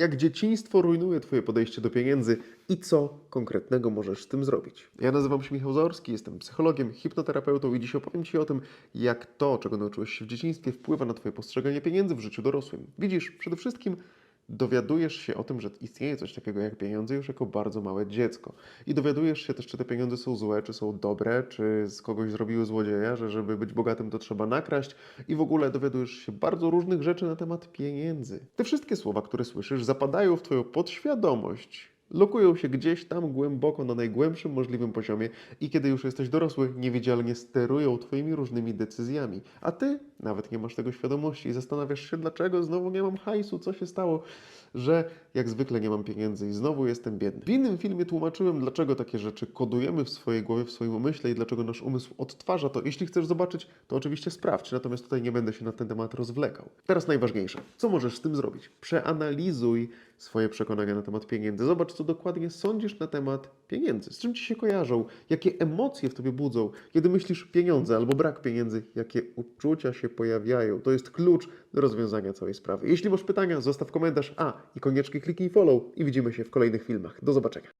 Jak dzieciństwo rujnuje Twoje podejście do pieniędzy i co konkretnego możesz z tym zrobić. Ja nazywam się Michał Zaorski, jestem psychologiem, hipnoterapeutą i dziś opowiem Ci o tym, jak to, czego nauczyłeś się w dzieciństwie, wpływa na Twoje postrzeganie pieniędzy w życiu dorosłym. Widzisz, przede wszystkim dowiadujesz się o tym, że istnieje coś takiego jak pieniądze już jako bardzo małe dziecko. I dowiadujesz się też, czy te pieniądze są złe, czy są dobre, czy z kogoś zrobiły złodzieja, że żeby być bogatym to trzeba nakraść i w ogóle dowiadujesz się bardzo różnych rzeczy na temat pieniędzy. Te wszystkie słowa, które słyszysz, zapadają w Twoją podświadomość. Lokują się gdzieś tam głęboko na najgłębszym możliwym poziomie i kiedy już jesteś dorosły, niewidzialnie sterują Twoimi różnymi decyzjami. A Ty nawet nie masz tego świadomości i zastanawiasz się, dlaczego znowu nie mam hajsu, co się stało, że jak zwykle nie mam pieniędzy i znowu jestem biedny. W innym filmie tłumaczyłem, dlaczego takie rzeczy kodujemy w swojej głowie, w swoim umyśle i dlaczego nasz umysł odtwarza to. Jeśli chcesz zobaczyć, to oczywiście sprawdź, natomiast tutaj nie będę się na ten temat rozwlekał. Teraz najważniejsze. Co możesz z tym zrobić? Przeanalizuj swoje przekonania na temat pieniędzy. Zobacz, co dokładnie sądzisz na temat pieniędzy. Z czym ci się kojarzą? Jakie emocje w tobie budzą? Kiedy myślisz pieniądze albo brak pieniędzy, jakie uczucia się pojawiają? To jest klucz do rozwiązania całej sprawy. Jeśli masz pytania, zostaw komentarz, a i koniecznie kliknij follow i widzimy się w kolejnych filmach. Do zobaczenia.